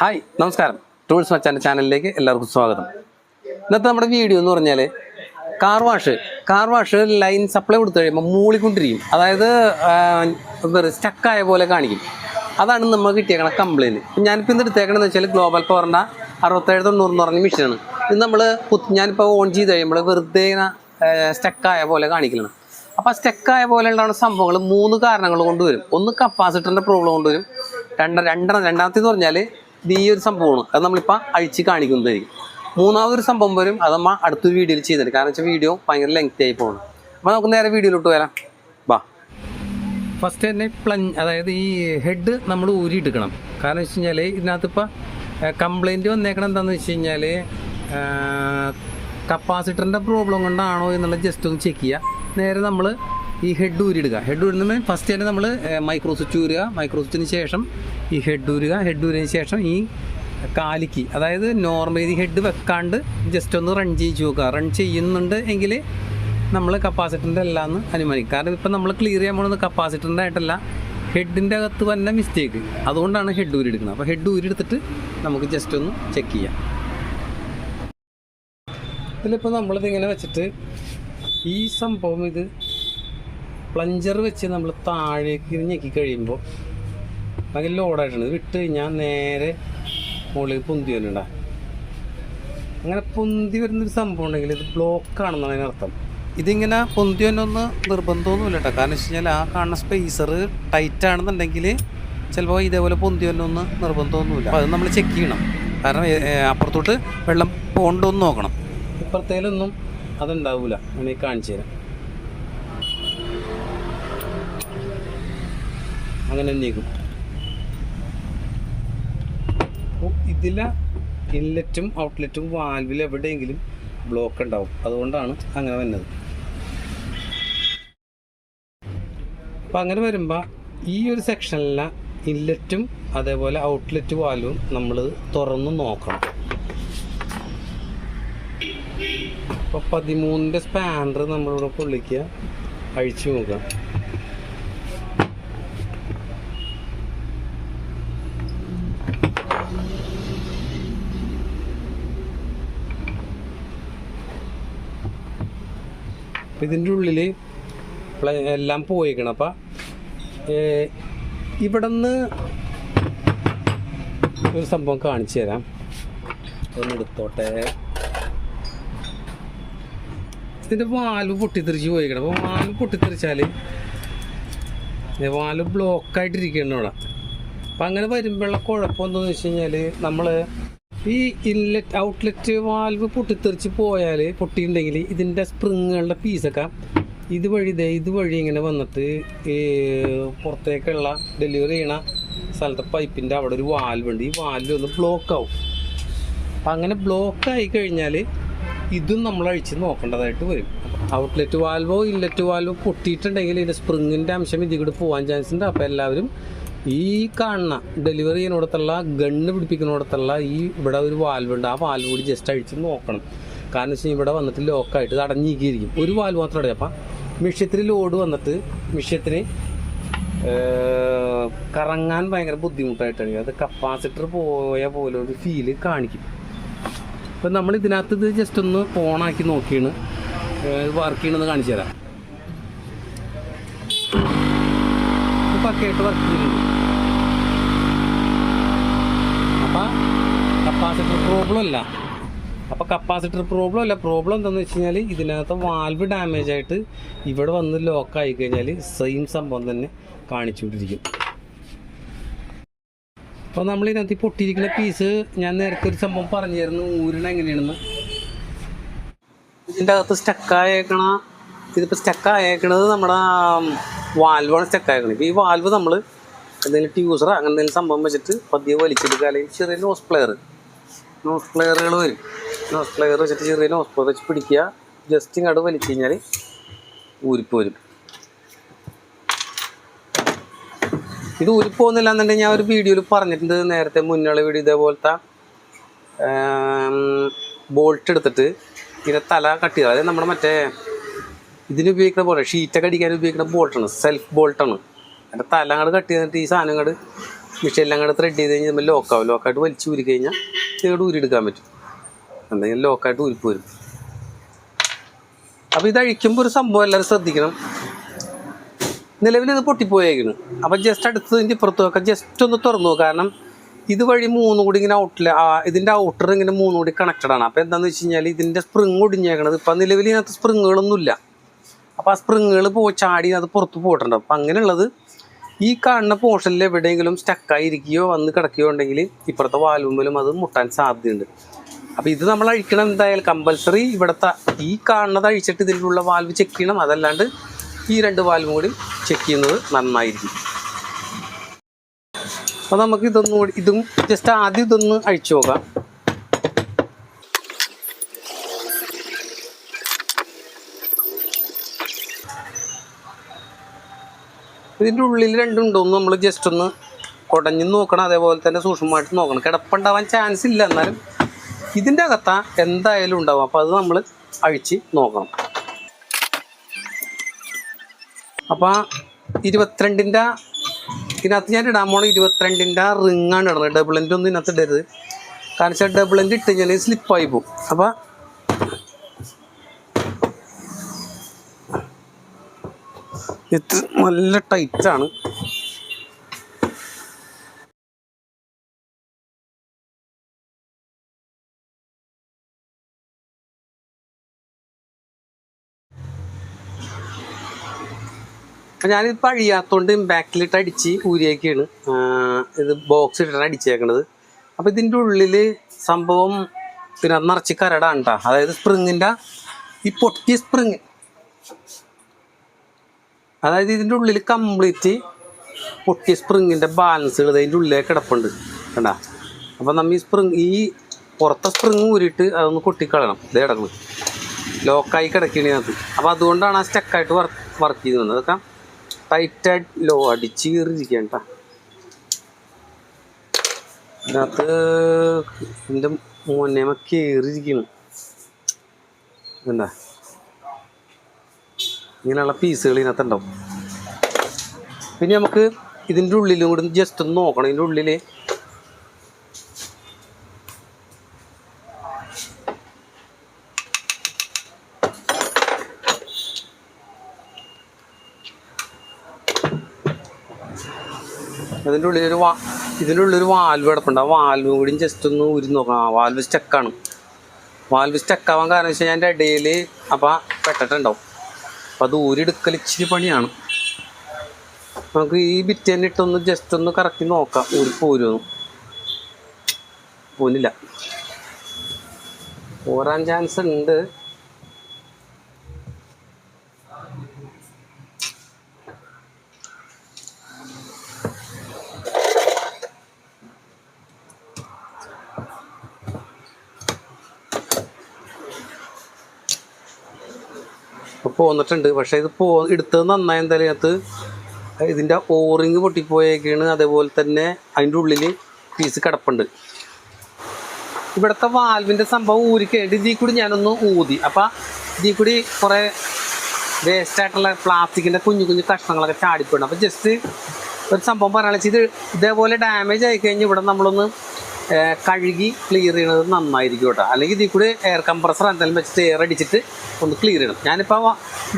Hi നമസ്കാരം. Tools മച്ചാന്റെ ചാനലിലേക്ക് എല്ലാവർക്കും സ്വാഗതം. ഇന്നത്തെ നമ്മുടെ വീഡിയോ എന്ന് പറഞ്ഞാൽ car wash car wash line supply കൊടുത്തു കഴിയുമ്പോൾ മൂളിക്കൊണ്ടിരിക്കും. അതായത് സ്റ്റക്കായ പോലെ കാണിക്കും. അതാണ് നമ്മൾ കിട്ടിയേക്കണ കംപ്ലയിന്റ് ഞാനിപ്പോൾ ഇന്ന് എടുത്തേക്കണമെന്ന് വെച്ചാൽ ഗ്ലോബൽ പവറിന്റെ അറുപത്തേഴ് തൊണ്ണൂറ് എന്ന് പറഞ്ഞ മെഷീനാണ് ഇത് നമ്മൾ ഞാനിപ്പോൾ ഓൺ ചെയ്ത് കഴിയുമ്പോൾ വെറുതെ സ്റ്റക്കായ പോലെ കാണിക്കണം അപ്പോൾ സ്റ്റക്കായ പോലെ ഉണ്ടാകുന്ന സംഭവങ്ങൾ മൂന്ന് കാരണങ്ങൾ കൊണ്ടുവരും. ഒന്ന് കപ്പാസിറ്ററിന്റെ പ്രോബ്ലം കൊണ്ടുവരും. രണ്ട് രണ്ടെണ്ണം രണ്ടാമത്തേന്ന് പറഞ്ഞാൽ ഇത് ഈ ഒരു സംഭവമാണ്. അത് നമ്മളിപ്പോൾ അഴിച്ച് കാണിക്കുന്നതായിരിക്കും. മൂന്നാമതൊരു സംഭവം വരും. അത് നമ്മൾ അടുത്തൊരു വീഡിയോയിൽ ചെയ്യുന്നുണ്ട്. കാരണം വെച്ചാൽ വീഡിയോ ഭയങ്കര ലെങ്ത് ആയി പോകണം അപ്പോൾ നമുക്ക് നേരെ വീഡിയോയിലോട്ട് വരാം. വാ. ഫസ്റ്റ് തന്നെ പ്ലഞ്ച് അതായത് ഈ ഹെഡ് നമ്മൾ ഊരിയെടുക്കണം കാരണം വെച്ച് കഴിഞ്ഞാൽ ഇതിനകത്ത് ഇപ്പോൾ കംപ്ലൈന്റ് വന്നേക്കണം എന്താണെന്ന് വെച്ച് കഴിഞ്ഞാൽ കപ്പാസിറ്ററിന്റെ പ്രോബ്ലം കൊണ്ടാണോ എന്നുള്ളത് ജസ്റ്റ് ഒന്ന് ചെക്ക് ചെയ്യുക നേരെ നമ്മൾ ഈ ഹെഡ് ഊരിടുക ഹെഡ് ഊരുന്ന ഫസ്റ്റ് തന്നെ നമ്മൾ മൈക്രോ സ്വിച്ച് ഊരുക. മൈക്രോ സ്വിച്ചിന് ശേഷം ഈ ഹെഡ് ഊരുക. ഹെഡ് ഊരിന് ശേഷം ഈ കാലിക്ക് അതായത് നോർമലി ഹെഡ് വെക്കാണ്ട് ജസ്റ്റ് ഒന്ന് റൺ ചെയ്ത് നോക്കുക. റൺ ചെയ്യുന്നുണ്ട് എങ്കിൽ നമ്മൾ കപ്പാസിറ്ററിന്റെ അല്ല എന്ന് അനുമാനിക്കും. കാരണം ഇപ്പം നമ്മൾ ക്ലിയർ ചെയ്യാൻ പോകുന്നത് കപ്പാസിറ്ററിന്റെ ആയിട്ടല്ല. ഹെഡിന്റെ അകത്ത് തന്നെ മിസ്റ്റേക്ക് അതുകൊണ്ടാണ് ഹെഡ് ഊരി എടുക്കുന്നത്. അപ്പോൾ ഹെഡ് ഊരി എടുത്തിട്ട് നമുക്ക് ജസ്റ്റ് ഒന്ന് ചെക്ക് ചെയ്യാം. ഇതിലിപ്പോൾ നമ്മളിത് ഇങ്ങനെ വെച്ചിട്ട് ഈ സംഭവം ഇത് പ്ലഞ്ചർ വെച്ച് നമ്മൾ താഴേക്ക് ഞെക്കി കഴിയുമ്പോൾ ഭയങ്കര ലോഡായിട്ടുണ്ട് ഇത് വിട്ട് കഴിഞ്ഞാൽ നേരെ മുകളിൽ പൊന്തി വരുന്നുണ്ട. അങ്ങനെ പൊന്തി വരുന്നൊരു സംഭവം ഉണ്ടെങ്കിൽ ഇത് ബ്ലോക്ക് ആണെന്നാണ് അതിനർത്ഥം ഇതിങ്ങനെ പൊന്തി വന്നൊന്ന് നിർബന്ധമൊന്നുമില്ല കേട്ടോ കാരണം വെച്ച് കഴിഞ്ഞാൽ ആ കാണുന്ന സ്പേസർ ടൈറ്റ് ആണെന്നുണ്ടെങ്കിൽ ചിലപ്പോൾ ഇതേപോലെ പൊന്തി വന്നൊന്ന് നിർബന്ധമൊന്നുമില്ല. അപ്പോൾ അത് നമ്മൾ ചെക്ക് ചെയ്യണം. കാരണം അപ്പുറത്തോട്ട് വെള്ളം പോകണ്ടോന്ന് നോക്കണം. ഇപ്പുറത്തേലൊന്നും അതുണ്ടാവില്ല ഈ കാണിച്ചു തരാം. അങ്ങനെ നീക്കും അപ്പോൾ ഇതിലെ ഇൻലെറ്റും ഔട്ട്ലെറ്റും വാൽവിൽ എവിടെയെങ്കിലും ബ്ലോക്ക് ഉണ്ടാവും. അതുകൊണ്ടാണ് അങ്ങനെ വന്നത്. അപ്പം അങ്ങനെ വരുമ്പോൾ ഈ ഒരു സെക്ഷനിലെ ഇൻലെറ്റും അതേപോലെ ഔട്ട്ലെറ്റ് വാൽവും നമ്മൾ തുറന്ന് നോക്കണം. അപ്പോൾ പതിമൂന്നിന്റെ സ്പാനർ നമ്മളിവിടെ പൊള്ളിക്കുക അഴിച്ചു നോക്കുക അപ്പം ഇതിന്റെ ഉള്ളിൽ എല്ലാം പോയിക്കണം. അപ്പം ഇവിടെ നിന്ന് ഒരു സംഭവം കാണിച്ചു തരാം. ഒന്ന് എടുത്തോട്ടെ. ഇതിന്റെ വാൽവ് പൊട്ടിത്തെറിച്ച് പോയിക്കണം. അപ്പോൾ വാൽവ് പൊട്ടിത്തെറിച്ചാൽ വാൽവ് ബ്ലോക്കായിട്ടിരിക്കണം അവിടെ. അപ്പം അങ്ങനെ വരുമ്പോഴുള്ള കുഴപ്പം എന്താണെന്ന് വെച്ച് കഴിഞ്ഞാൽ നമ്മൾ ഈ ഇൻലെറ്റ് ഔട്ട്ലെറ്റ് വാൽവ് പൊട്ടിത്തെറിച്ച് പോയാൽ പൊട്ടിയിട്ടുണ്ടെങ്കിൽ ഇതിന്റെ സ്പ്രിങ്ങുകളുടെ പീസൊക്കെ ഇതുവഴി ഇതേ ഇതുവഴി ഇങ്ങനെ വന്നിട്ട് ഈ പുറത്തേക്കുള്ള ഡെലിവറി ചെയ്യണ സ്ഥലത്തെ പൈപ്പിന്റെ അവിടെ ഒരു വാൽവുണ്ട് ഈ വാൽവ് ഒന്ന് ബ്ലോക്ക് ആവും. അപ്പം അങ്ങനെ ബ്ലോക്ക് ആയി കഴിഞ്ഞാൽ ഇതും നമ്മൾ അഴിച്ച് നോക്കേണ്ടതായിട്ട് വരും. ഔട്ട്ലെറ്റ് വാൽവോ ഇൻലെറ്റ് വാൽവോ പൊട്ടിയിട്ടുണ്ടെങ്കിൽ ഇതിന്റെ സ്പ്രിങ്ങിന്റെ അംശം ഇതിൽ കൂടെ പോകാൻ ചാൻസ് ഉണ്ട്. അപ്പോൾ എല്ലാവരും ഈ കാണുന്ന ഡെലിവറി ചെയ്യുന്നിടത്തുള്ള ഗണ്ണ് പിടിപ്പിക്കുന്നിടത്തുള്ള ഈ ഇവിടെ ഒരു വാൽവുണ്ട് ആ വാൽവ് കൂടി ജസ്റ്റ് അഴിച്ച് നോക്കണം. കാരണം വെച്ചാൽ ഇവിടെ വന്നിട്ട് ലോക്കായിട്ട് ഇത് അടഞ്ഞിരിക്കും ഒരു വാൽവ് മാത്രം അടയും. അപ്പം മിഷ്യത്തിൽ ലോഡ് വന്നിട്ട് മിഷ്യത്തിന് കറങ്ങാൻ ഭയങ്കര ബുദ്ധിമുട്ടായിട്ടാണ്. അത് കപ്പാസിറ്റർ പോയ പോലെ ഒരു ഫീൽ കാണിക്കും. അപ്പം നമ്മൾ ഇതിനകത്ത് ഇത് ജസ്റ്റ് ഒന്ന് ഓണാക്കി നോക്കിയാണ്. വർക്ക് ചെയ്യണമെന്ന് കാണിച്ചു തരാം. പക്കയായിട്ട് വർക്ക് ചെയ്യുന്നുണ്ട് അപ്പം കപ്പാസിറ്റർ പ്രോബ്ലം അല്ല. അപ്പോൾ കപ്പാസിറ്റർ പ്രോബ്ലം അല്ല. പ്രോബ്ലം എന്താണെന്ന് വെച്ച് കഴിഞ്ഞാൽ ഇതിനകത്ത് വാൽവ് ഡാമേജ് ആയിട്ട് ഇവിടെ വന്ന് ലോക്ക് ആയി കഴിഞ്ഞാൽ സെയിം സംഭവം തന്നെ കാണിച്ചുകൊണ്ടിരിക്കും. അപ്പോൾ നമ്മൾ ഇതിനകത്ത് പൊട്ടിയിരിക്കുന്ന പീസ് ഞാൻ നേരത്തെ ഒരു സംഭവം പറഞ്ഞിരുന്നു. ഊരണ എങ്ങനെയാണെന്ന്. ഇതിന്റെ അകത്ത് സ്റ്റക്കായേക്കണ ഇതിപ്പോൾ സ്റ്റക്കായേക്കണത് നമ്മുടെ വാൽവാണ് സ്റ്റക്കായേക്കണത് ഇപ്പോൾ ഈ വാൽവ് നമ്മൾ എന്തെങ്കിലും ട്യൂസറോ അങ്ങനെ എന്തെങ്കിലും സംഭവം വെച്ചിട്ട് പതിയെ വലിച്ചെടുക്കുക അല്ലെങ്കിൽ ചെറിയ നോസ് പ്ലെയർ നോസ് പ്ലെയറുകൾ വരും. നോസ് പ്ലെയർ വെച്ചിട്ട് ചെറിയ നോസ് പ്ലെയർ വെച്ച് പിടിക്കുക. ജസ്റ്റ് ഇങ്ങോട്ട് വലിച്ചു കഴിഞ്ഞാൽ ഊരിപ്പോരും ഇത് ഊരിപ്പോകുന്നില്ല എന്നുണ്ടെങ്കിൽ ഞാൻ ഒരു വീഡിയോയിൽ പറഞ്ഞിട്ടുണ്ട് നേരത്തെ മുന്നുള്ള വീഡിയോ ഇതേപോലത്തെ ബോൾട്ട് എടുത്തിട്ട് ഇതിന്റെ തല കട്ട് ചെയ്യുക അതായത് നമ്മുടെ മറ്റേ ഇതിന് ഉപയോഗിക്കുന്ന പോലെ ഷീറ്റൊക്കെ അടിക്കാൻ ഉപയോഗിക്കുന്ന ബോൾട്ടാണ് സെൽഫ് ബോൾട്ടാണ് അതിന്റെ തല അങ്ങോട്ട് കട്ട് ചെയ്തിട്ട് ഈ സാധനം അങ്ങോട്ട് മിഷീനിൽ അങ്ങോട്ട് ത്രെഡ് ചെയ്ത് കഴിഞ്ഞാൽ നമ്മൾ ലോക്കാവും ലോക്കായിട്ട് വലിച്ചു ഊരി കഴിഞ്ഞാൽ ഇങ്ങോട്ട് ഊരിയെടുക്കാൻ പറ്റും. എന്തെങ്കിലും ലോക്കായിട്ട് ഉരുപ്പ് വരും. അപ്പോൾ ഇത് അഴിക്കുമ്പോൾ ഒരു സംഭവം എല്ലാവരും ശ്രദ്ധിക്കണം. നിലവിൽ ഇത് പൊട്ടിപ്പോയേക്കുന്നു അപ്പം ജസ്റ്റ് അടുത്തതിന്റെ ഇപ്പുറത്ത് നോക്കാം. ജസ്റ്റ് ഒന്ന് തുറന്നു നോക്കുക കാരണം ഇതുവഴി മൂന്നും കൂടി ഇങ്ങനെ ഔട്ടിൽ ഇതിന്റെ ഔട്ടർ ഇങ്ങനെ മൂന്നും കൂടി കണക്റ്റഡ് ആണ്. അപ്പോൾ എന്താണെന്ന് വെച്ച് കഴിഞ്ഞാൽ ഇതിന്റെ സ്പ്രിങ് ഒടിഞ്ഞേക്കണത് ഇപ്പം നിലവിൽ ഇതിനകത്ത് സ്പ്രിങ്ങുകളൊന്നുമില്ല അപ്പോൾ ആ സ്പ്രിങ്ങുകൾ പോ ചാടി അത് പുറത്ത് പോയിട്ടുണ്ട് അപ്പം അങ്ങനെയുള്ളത് ഈ കാണുന്ന പോർഷനിൽ എവിടെയെങ്കിലും സ്റ്റക്കായിരിക്കുകയോ വന്ന് കിടക്കുകയോ ഉണ്ടെങ്കിൽ ഇപ്പുറത്തെ വാൽവുമ്പിലും അത് മുട്ടാൻ സാധ്യതയുണ്ട്. അപ്പോൾ ഇത് നമ്മൾ അഴിക്കണം എന്തായാലും കമ്പൽസറി ഇവിടുത്തെ ഈ കാണുന്നത് അഴിച്ചിട്ട് ഇതിലുള്ള വാൽവ് ചെക്ക് ചെയ്യണം. അതല്ലാണ്ട് ഈ രണ്ട് വാൽവും കൂടി ചെക്ക് ചെയ്യുന്നത് നന്നായിരിക്കും. അപ്പോൾ നമുക്ക് ഇതൊന്നും കൂടി ഇതും ജസ്റ്റ് ആദ്യം ഇതൊന്ന് അഴിച്ചു നോക്കാം. ഇതിന്റെ ഉള്ളിൽ രണ്ടുണ്ടോന്ന് നമ്മൾ ജസ്റ്റ് ഒന്ന് കുടഞ്ഞു നോക്കണം. അതേപോലെ തന്നെ സൂക്ഷ്മമായിട്ട് നോക്കണം. കിടപ്പുണ്ടാവാൻ ചാൻസ് ഇല്ല എന്നാലും ഇതിന്റെ അകത്താ എന്തായാലും ഉണ്ടാവും. അപ്പോൾ അത് നമ്മൾ അഴിച്ച് നോക്കണം. അപ്പോൾ ഇരുപത്തിരണ്ടിന്റെ ഇതിനകത്ത് ഞാൻ ഇടാൻ പോണ ഇരുപത്തിരണ്ടിന്റെ റിങ്ങാണ് ഇടുന്നത് ഡബിൾ എന്റെ ഒന്നും ഇതിനകത്ത് ഇടരുത്. കാരണം വെച്ചാൽ ഡബിൾ എന്റെ ഇട്ട് കഴിഞ്ഞാൽ സ്ലിപ്പായി പോകും. അപ്പോൾ ഇത് നല്ല ടൈറ്റാണ് അപ്പം ഞാനിപ്പോൾ അഴിയാത്തോണ്ട് ബാക്കിലിട്ട് അടിച്ച് ഊരിയൊക്കെയാണ് ഇത് ബോക്സ് ഇട്ടാണ് അടിച്ചേക്കണത്. അപ്പോൾ ഇതിന്റെ ഉള്ളിൽ സംഭവം പിന്നെ നിറച്ച് കരടാണ് കേട്ടോ അതായത് സ്പ്രിങ്ങിന്റെ ഈ പൊട്ടിയ സ്പ്രിങ് അതായത് ഇതിന്റെ ഉള്ളിൽ കംപ്ലീറ്റ് പൊട്ടിയ സ്പ്രിങ്ങിന്റെ ബാലൻസുകൾ അതിന്റെ ഉള്ളിലേക്ക് കിടപ്പുണ്ട്. കണ്ട? അപ്പം നമ്മൾ ഈ സ്പ്രിങ് ഈ പുറത്തെ സ്പ്രിങ് ഊരിയിട്ട് അതൊന്ന് കൊട്ടിക്കളയണം. ഇതേ ഇടങ്ങൾ ലോക്കായി കിടക്കണേ അത് അപ്പോൾ അതുകൊണ്ടാണ് ആ സ്റ്റക്കായിട്ട് വർക്ക് വർക്ക് ചെയ്ത് വന്നത്. അതൊക്കെ ടൈറ്റായിട്ട് ലോ അടിച്ച് കീറിയിരിക്കുകയാണ് കേട്ടോ ഇതിനകത്ത് എന്റെ മോനേമ കയറിയിരിക്കുന്നു എന്താ ഇങ്ങനെയുള്ള പീസുകൾ ഇതിനകത്ത് ഉണ്ടാവും പിന്നെ നമുക്ക് ഇതിന്റെ ഉള്ളിലും കൂടി ജസ്റ്റ് ഒന്ന് നോക്കണം. ഇതിന്റെ ഉള്ളിൽ അതിന്റെ ഉള്ളിലൊരു വാ ഇതിന്റെ ഉള്ളിലൊരു വാൽവ് കിടപ്പുണ്ട്. ആ വാൽവും കൂടി ജസ്റ്റ് ഒന്ന് ഊരി നോക്കണം. ആ വാൽവ് സ്റ്റക്കാണ് വാൽവ് സ്റ്റക്കാവാൻ കാരണം വെച്ച് ഞാൻ എന്റെ ഇടയിൽ അപ്പം പെട്ടിട്ടുണ്ടാവും. അപ്പം അത് ഊരിയെടുക്കൽ ഇച്ചിരി പണിയാണ്. നമുക്ക് ഈ ബിറ്റ് തന്നെ ഇട്ടൊന്ന് ജസ്റ്റ് ഒന്ന് കറക്കി നോക്കാം. ഊരി പോരുമെന്ന് പോലില്ല പോരാൻ ചാൻസ് ഉണ്ട്. പോന്നിട്ടുണ്ട്. പക്ഷേ ഇത് പോ എടുത്തത് നന്നായി എന്തായാലും അകത്ത് ഇതിന്റെ ഓറിങ് പൊട്ടിപ്പോയേക്കാണ്. അതേപോലെ തന്നെ അതിന്റെ ഉള്ളിൽ പീസ് കിടപ്പുണ്ട്. ഇവിടുത്തെ വാൽവിന്റെ സംഭവം ഊരിക്കേണ്ടി ഇതിൽ കൂടി ഞാനൊന്ന് ഊതി. അപ്പം ഇതിൽ കൂടി കുറേ വേസ്റ്റ് ആയിട്ടുള്ള പ്ലാസ്റ്റിക്കിന്റെ കുഞ്ഞു കുഞ്ഞു കഷ്ണങ്ങളൊക്കെ ചാടിപ്പോയിട്ടുണ്ട് അപ്പോൾ ജസ്റ്റ് ഒരു സംഭവം പറയുകയാണെന്ന് വെച്ചാൽ ഇത് ഇതേപോലെ ഡാമേജ് ആയി കഴിഞ്ഞ് ഇവിടെ നമ്മളൊന്ന് കഴുകി ക്ലിയർ ചെയ്യണത് നന്നായിരിക്കും കേട്ടോ. അല്ലെങ്കിൽ ഇതിൽ കൂടി എയർ കംപ്രസർ എന്തെങ്കിലും വെച്ചിട്ട് എയർ അടിച്ചിട്ട് ഒന്ന് ക്ലിയർ ചെയ്യണം. ഞാനിപ്പോൾ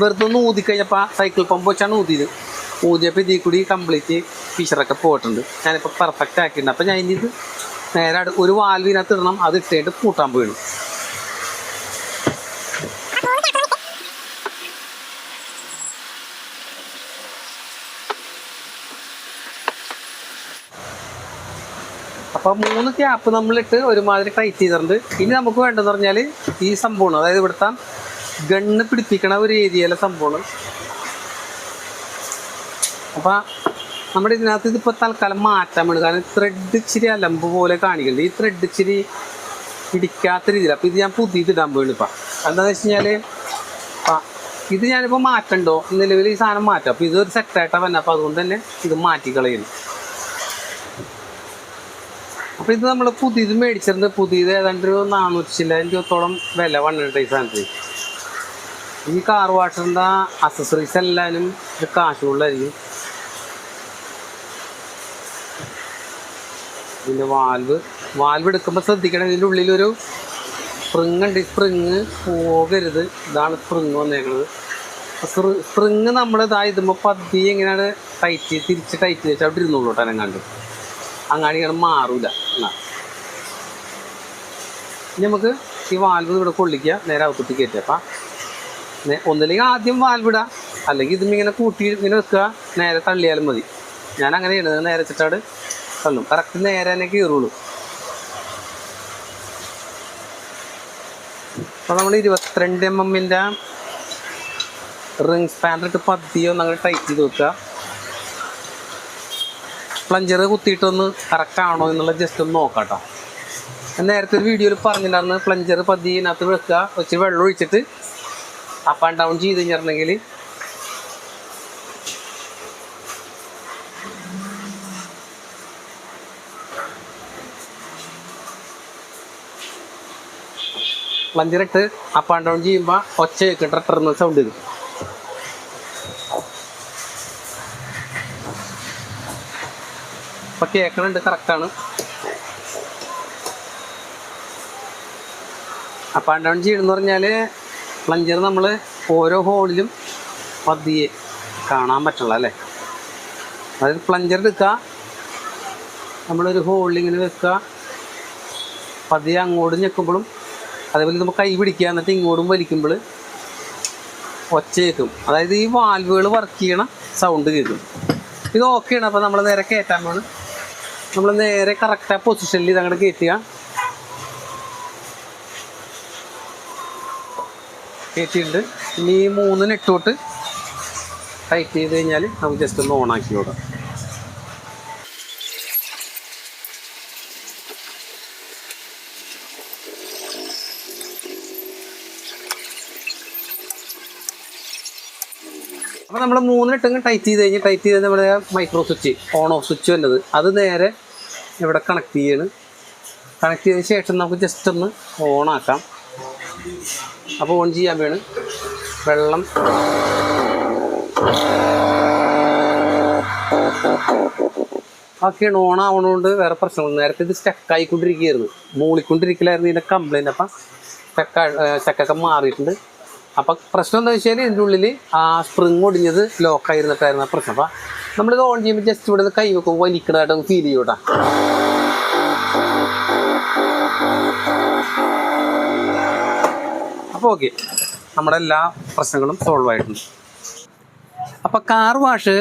വെറുതെ ഒന്ന് ഊതിക്കഴിഞ്ഞപ്പോൾ സൈക്കിൾ പമ്പ് വെച്ചാണ് ഊതിയത്. ഊതിയപ്പോൾ ഇതിൽ കൂടി കംപ്ലീറ്റ് ഫീച്ചറൊക്കെ പോയിട്ടുണ്ട്. ഞാനിപ്പോൾ പെർഫെക്റ്റ് ആക്കിയിട്ടുണ്ട്. അപ്പോൾ ഞാൻ ഇനി ഇത് നേരെ ഒരു വാൽവിനകത്ത് ഇടണം. അത് ഇട്ടിട്ട് പൂട്ടാൻ പോയിടും. അപ്പോൾ മൂന്ന് ക്യാപ്പ് നമ്മളിട്ട് ഒരുമാതിരി ടൈറ്റ് ചെയ്തിട്ടുണ്ട്. ഇനി നമുക്ക് വേണ്ടതെന്ന് പറഞ്ഞാൽ ഈ സംഭവമാണ്. അതായത് ഇവിടുത്തെ ഗണ്ണ് പിടിപ്പിക്കണ ഒരു ഏരിയയിലെ സംഭവമാണ്. അപ്പോൾ നമ്മുടെ ഇതിനകത്ത് ഇതിപ്പോൾ തൽക്കാലം മാറ്റാൻ വേണ്ടി കാരണം ത്രെഡ് ഇച്ചിരി അലമ്പ് പോലെ കാണിക്കുന്നുണ്ട്. ഈ ത്രെഡ് ഇച്ചിരി പിടിക്കാത്ത രീതിയിൽ അപ്പോൾ ഇത് ഞാൻ പുതിയതിടാൻ ഇടാൻ ഇപ്പൊ. എന്താണെന്ന് വെച്ച് കഴിഞ്ഞാൽ ഇത് ഞാനിപ്പോൾ മാറ്റണ്ടോ? നിലവിൽ ഈ സാധനം മാറ്റാം. അപ്പോൾ ഇതൊരു സെറ്റായിട്ടാണ് വന്നെ. അപ്പോൾ അതുകൊണ്ട് തന്നെ ഇത് മാറ്റിക്കളയുന്നു. അപ്പോൾ ഇത് നമ്മൾ പുതിയത് മേടിച്ചിരുന്നത് പുതിയത് ഏതാണ്ട് ഒരു നാനൂറ്റി ചില്ലായിരം രൂപത്തോളം വില വന്നിട്ട് ഈ സാധനത്തിന്. ഈ കാർ വാഷറിന്റെ അസസറീസ് എല്ലാവരും ഇത് കാശുകൊള്ളായിരിക്കും ഇതിന്റെ വാൽവ് വാൽവ് എടുക്കുമ്പോൾ ശ്രദ്ധിക്കണം. ഇതിന്റെ ഉള്ളിലൊരു സ്പ്രിങ് ഉണ്ട്. സ്പ്രിങ് പോകരുത്. ഇതാണ് സ്പ്രിങ് വന്നേക്കുന്നത് സ്പ്രിങ് നമ്മൾ ഇതാ ഇതുമ്പോൾ പതിയെ എങ്ങനെയാണ് ടൈറ്റ് തിരിച്ച് ടൈറ്റ് വെച്ചാൽ അവിടെ ഇരുന്നുള്ളൂ കേട്ടോ അനങ്ങാണ്ട് അങ്ങാടി ഇങ്ങനെ മാറൂല. ഇനി നമുക്ക് ഈ വാൽവ് ഇവിടെ കൊള്ളിക്കുക. നേരെ അകത്തോട്ട് കയറ്റുക. അപ്പം ഒന്നില്ലെങ്കിൽ ആദ്യം വാൽവ് ഇടുക അല്ലെങ്കിൽ ഇതും ഇങ്ങനെ കൂട്ടി ഇങ്ങനെ വെക്കുക. നേരെ തള്ളിയാലും മതി. ഞാൻ അങ്ങനെ ഇടുന്നത് നേരെ വെച്ചിട്ടാണ് തള്ളും. കറക്റ്റ് നേരെ തന്നെ കീറുള്ളൂ. അപ്പോൾ നമ്മൾ ഇരുപത്തിരണ്ട് എം എമ്മിന്റെ റിങ് സ്പാനർ ഇട്ട് പതിയോ നമ്മൾ ടൈറ്റ് ചെയ്ത് വെക്കുക. പ്ലഞ്ചർ കുത്തിയിട്ടൊന്ന് കറക്റ്റാണോ എന്നുള്ളത് എന്നുള്ള ജസ്റ്റ് ഒന്ന് നോക്കാം നേരത്തെ ഒരു വീഡിയോയിൽ പറഞ്ഞിട്ടുണ്ടായിരുന്നു പ്ലഞ്ചർ പതിനകത്ത് വെക്കുക വെച്ച് വെള്ളം ഒഴിച്ചിട്ട് അപ്പ് ആൻഡ് ഡൗൺ ചെയ്ത് പ്ലഞ്ചർ ഇട്ട് അപ്പ് ആൻഡ് ഡൗൺ ചെയ്യുമ്പോൾ ഒച്ച കേൾക്കും ട്രട്ടർന്ന് സൗണ്ട് വരും. ഇപ്പൊ കേൾക്കണുണ്ട് കറക്റ്റാണ് അപ്പ് ഡൗൺ ചെയ്യണമെന്ന് പറഞ്ഞാൽ പ്ലഞ്ചർ നമ്മൾ ഓരോ ഹോളിലും പതിയെ കാണാൻ പറ്റുള്ള അല്ലേ? അതായത് പ്ലഞ്ചർ എടുക്കുക നമ്മളൊരു ഹോളിൽ ഇങ്ങനെ വെക്കുക പതിയെ അങ്ങോട്ട് ഞെക്കുമ്പോഴും അതേപോലെ നമ്മൾ കൈ പിടിക്കുക എന്നിട്ട് ഇങ്ങോട്ടും വലിക്കുമ്പോൾ ഒച്ച കേൾക്കും. അതായത് ഈ വാൽവുകൾ വർക്ക് ചെയ്യണ സൗണ്ട് കേൾക്കും. ഇത് ഓക്കെയാണ് അപ്പോൾ നമ്മൾ നേരെ കയറ്റാൻ വേണം നമ്മൾ നേരെ കറക്റ്റ് ആ പൊസിഷനിൽ ഇത് അങ്ങോട്ട് കയറ്റുക കയറ്റിയിട്ടുണ്ട് ഇനി ഈ മൂന്ന് നെട്ടോട്ട് ടൈറ്റ് ചെയ്ത് കഴിഞ്ഞാൽ നമുക്ക് ജസ്റ്റ് ഒന്ന് ഓണാക്കി വിടാം അപ്പോൾ നമ്മൾ മൂന്ന് മൂന്നിട്ടങ്ങ് ടൈറ്റ് ചെയ്ത് കഴിഞ്ഞ് ടൈറ്റ് ചെയ്ത് നമ്മുടെ micro switch on off switch വന്നത്. അത് നേരെ ഇവിടെ കണക്ട് ചെയ്യാണ്. കണക്ട് ചെയ്ത ശേഷം നമുക്ക് ജസ്റ്റ് ഒന്ന് ഓണാക്കാം അപ്പോൾ ഓൺ ചെയ്യാൻ വേണം വെള്ളം. ഒക്കെയാണ് ഓൺ ആവണതുകൊണ്ട് വേറെ പ്രശ്നങ്ങൾ നേരത്തെ ഇത് സ്റ്റക്കായിക്കൊണ്ടിരിക്കുകയായിരുന്നു മൂളിക്കൊണ്ടിരിക്കലായിരുന്നു ഇതിന്റെ കംപ്ലൈന്റ് അപ്പം സ്റ്റക്ക സ്റ്റക്കൊക്കെ മാറിയിട്ടുണ്ട്. അപ്പം പ്രശ്നം എന്താ വെച്ചാൽ ഇതിന്റെ ഉള്ളിൽ ആ സ്പ്രിങ് ഒടിഞ്ഞത് ലോക്കായിരുന്നിട്ടായിരുന്നു ആ പ്രശ്നം. അപ്പം നമ്മളിത് ഓൺ ചെയ്യുമ്പോൾ ജസ്റ്റ് ഇവിടെ നിന്ന് കൈ വെക്കുമ്പോൾ വലിക്കണതായിട്ട് ഫീൽ ചെയ്യൂട്ടാ. അപ്പോൾ ഓക്കെ നമ്മുടെ എല്ലാ പ്രശ്നങ്ങളും സോൾവ് ആയിട്ടുണ്ട്. അപ്പോൾ കാർ വാഷ്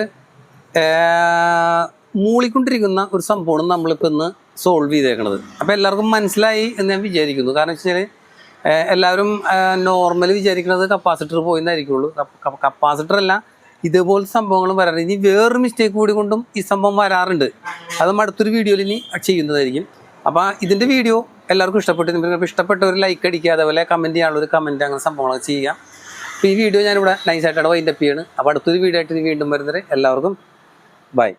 മൂളിക്കൊണ്ടിരിക്കുന്ന ഒരു സംഭവമാണ് നമ്മളിപ്പോൾ ഇന്ന് സോൾവ് ചെയ്തേക്കുന്നത് അപ്പോൾ എല്ലാവർക്കും മനസ്സിലായി എന്ന് ഞാൻ വിചാരിക്കുന്നു. കാരണം വെച്ചാൽ എല്ലാവരും നോർമലി വിചാരിക്കുന്നത് കപ്പാസിറ്റർ പോയിന്നായിരിക്കുള്ളൂ. കപ്പാസിറ്റർ അല്ല ഇതുപോലത്തെ സംഭവങ്ങളും വരാറുണ്ട്. ഇനി വേറൊരു മിസ്റ്റേക്ക് കൂടി കൊണ്ടും ഈ സംഭവം വരാറുണ്ട്. അത് അടുത്തൊരു വീഡിയോയിൽ ഇനി ചെയ്യുന്നതായിരിക്കും. അപ്പോൾ ഇതിന്റെ വീഡിയോ എല്ലാവർക്കും ഇഷ്ടപ്പെട്ടു. ഇഷ്ടപ്പെട്ട ഒരു ലൈക്ക് അടിക്കുക അതേപോലെ കമന്റ് ചെയ്യാനുള്ള ഒരു കമന്റ് അങ്ങനെ സംഭവങ്ങളൊക്കെ ചെയ്യുക. അപ്പോൾ ഈ വീഡിയോ ഞാനിവിടെ നൈസായിട്ടാണ് വൈൻഡപ്പ് ചെയ്യാണ്. അപ്പോൾ അടുത്തൊരു വീഡിയോ ആയിട്ട് വീണ്ടും വരുന്നത് എല്ലാവർക്കും ബൈ